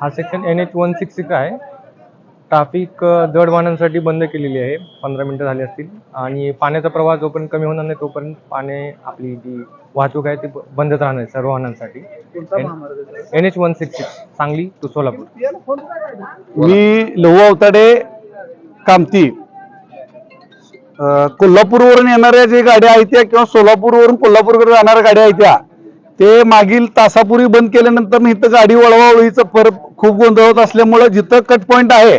हा section N H one six six आहे. Traffic जड वाहनांसाठी बंद केलेली आहे. पंधरा मिनटं झाली असतील. आणि पाण्याचा प्रवाह जोपर्यंत कमी होणार नाही तोपर्यंत पाणी आपली जी वाहतूक आहे ती बंदच राहणार सर्व वाहनांसाठी. N H one six six Sangli to Solapur. मी लहू अवताडे कामती. कोल्हापूरवरून येणाऱ्या जे गाड्या आहेत त्या किंवा सोलापूरवरून कोल्हापूरकडे जाणाऱ्या गाड्या आहेत त्या ते मागील तासापूर्वी बंद केल्यानंतर इथं गाडी वळवावळीचं परत खूप गोंधळ होत असल्यामुळं जिथं कट पॉईंट आहे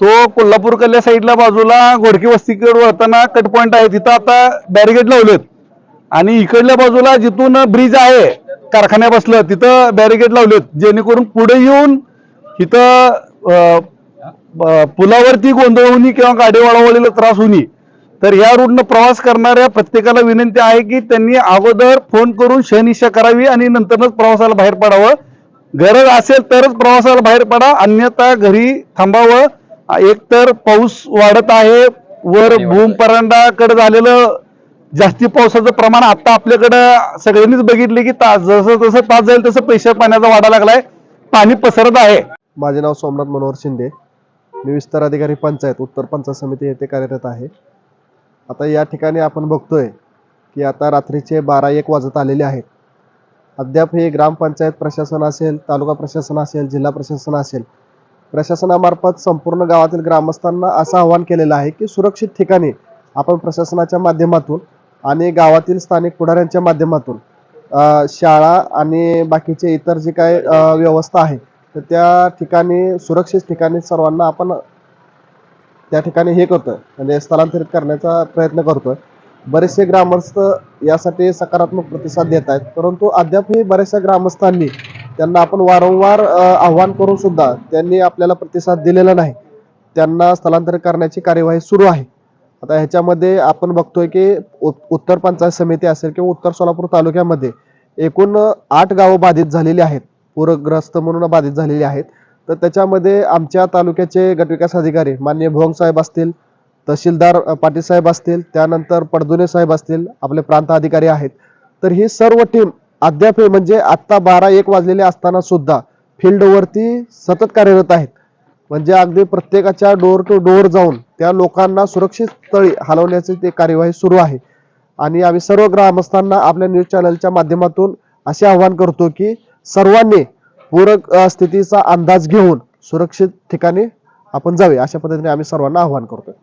तो कोल्हापूरकडल्या साईडला बाजूला घोडकी वस्तीकडे वळताना कट पॉईंट आहे. तिथं आता बॅरिगेड लावलेत. आणि इकडल्या बाजूला जिथून ब्रिज आहे कारखान्या बसलं तिथं बॅरिगेड लावलेत. जेणेकरून पुढे येऊन इथं पुलावरती गोंधळ होणी किंवा गाडी वळवळीला त्रास होणी तर या रूटनं प्रवास करणाऱ्या प्रत्येकाला विनंती आहे की त्यांनी अगोदर फोन करून शहनिशा करावी आणि नंतरच प्रवासाला बाहेर पडावं. गरज असेल तरच प्रवासाला बाहेर पडा अन्यथा घरी थांबावं. एक तर पाऊस वाढत आहे वर भूम परांडाकडे झालेलं जास्ती पावसाचं प्रमाण आता आपल्याकडं सगळ्यांनीच बघितले की तास जसं जसं तास जाईल तसं पैशा पाण्याचा वाढा लागलाय. पाणी पसरत आहे. माझे नाव सोमनाथ मनोहर शिंदे. मी विस्तार अधिकारी पंचायत उत्तर पंचायत समिती येथे कार्यरत आहे. आता या ठिकाणी आपण बघतोय की आता रात्रीचे बारा एक वाजत आलेले आहेत. अद्याप हे ग्रामपंचायत प्रशासन असेल तालुका प्रशासन असेल जिल्हा प्रशासन असेल प्रशासनामार्फत संपूर्ण गावातील ग्रामस्थांना असं आवाहन केलेलं आहे की सुरक्षित ठिकाणी आपण प्रशासनाच्या माध्यमातून आणि गावातील स्थानिक पुढाऱ्यांच्या माध्यमातून शाळा आणि बाकीचे इतर जे काय व्यवस्था आहे तर त्या ठिकाणी सुरक्षित ठिकाणी सर्वांना आपण त्या ठिकाणी हे करतोय. म्हणजे स्थलांतरित करण्याचा प्रयत्न करतोय. बरेचसे ग्रामस्थ यासाठी सकारात्मक प्रतिसाद देत आहेत. परंतु अद्यापही बऱ्याचशा ग्रामस्थांनी त्यांना आपण वारंवार आव्हान करून सुद्धा त्यांनी आपल्याला प्रतिसाद दिलेला नाही. त्यांना स्थलांतरित करण्याची कार्यवाही सुरू आहे. आता ह्याच्यामध्ये आपण बघतोय की उत्तर पंचायत समिती असेल किंवा उत्तर सोलापूर तालुक्यामध्ये एकूण आठ गावं बाधित झालेली आहेत. पूरग्रस्त म्हणून बाधित झालेली आहेत. तर त्याच्यामध्ये आमच्या तालुक्याचे गटविकास अधिकारी माननीय भोंग साहेब असतील तहसीलदार पाटील साहेब असतील त्यानंतर पडदुने साहेब असतील आपले प्रांत अधिकारी आहेत. तर ही सर्व टीम अद्याप म्हणजे आत्ता बारा एक वाजलेले असताना सुद्धा फील्डवरती सतत कार्यरत आहेत. म्हणजे अगदी प्रत्येकाच्या डोर टू डोअर जाऊन त्या लोकांना सुरक्षित स्थळी हलवण्याची ते कार्यवाही सुरू आहे. आणि आम्ही सर्व ग्रामस्थांना आपल्या न्यूज चॅनलच्या माध्यमातून असे आवाहन करतो की सर्वांनी पूरक स्थितीचा अंदाज घेऊन सुरक्षित ठिकाणी आपण जावे अशा पद्धतीने आम्ही सर्वांना आवाहन करतो